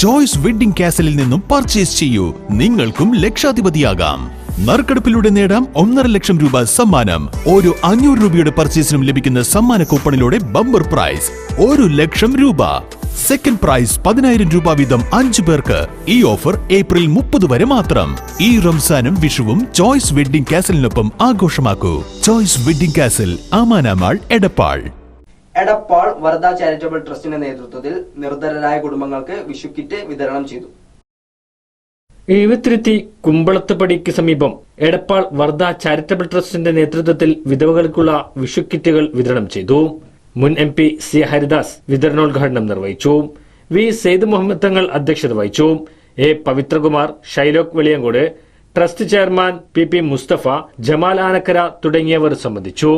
Choice wedding കാസലിൽ നിന്നും purchase ചെയ്യൂ. നിങ്ങൾക്കും ലക്ഷാധിപതിയാകാം. നറുക്കെടുപ്പിലൂടെ നേടാം ഒന്നര ലക്ഷം രൂപ സമ്മാനം. ഓരോ അഞ്ഞൂറ് രൂപയുടെ പർച്ചേസിനും ലഭിക്കുന്ന സമ്മാന കൂപ്പണിലൂടെ ബമ്പർ പ്രൈസ് ഒരു ലക്ഷം രൂപ. സെക്കൻഡ് പ്രൈസ് പതിനായിരം രൂപ വീതം അഞ്ചു പേർക്ക്. ഈ ഓഫർ ഏപ്രിൽ മുപ്പത് വരെ മാത്രം. ഈ റംസാനും വിഷുവും ചോയ്സ് വെഡിംഗ് കാസലിനൊപ്പം ആഘോഷമാക്കൂ. ചോയ്സ് വെഡിംഗ് കാസൽ ആമാനാമാൾ എടപ്പാൾ. എടപ്പാൾ വരദ ചാരിറ്റബിൾ ട്രസ്റ്റിന്റെ നേതൃത്വത്തിൽ നിർധനരായ കുടുംബങ്ങൾക്ക് വിഷുക്കിറ്റ് വിതരണം ചെയ്തു. എഴുപത്തിരുത്തി കുമ്പളത്തുപടിക്ക് സമീപം എടപ്പാൾ വർദ്ധ ചാരിറ്റബിൾ ട്രസ്റ്റിന്റെ നേതൃത്വത്തിൽ വിധവകൾക്കുള്ള വിഷു കിറ്റുകൾ വിതരണം ചെയ്തു. മുൻ എം പി സി ഹരിദാസ് വിതരണോദ്ഘാടനം നിർവഹിച്ചു. വി സെയ്ദ് മുഹമ്മദ് തങ്ങൾ അധ്യക്ഷത വഹിച്ചു. A Pavithrakumar ഷൈലോക് Veliyankode trust chairman P P Musthafa Jamal Anakkara തുടങ്ങിയവർ സംബന്ധിച്ചു.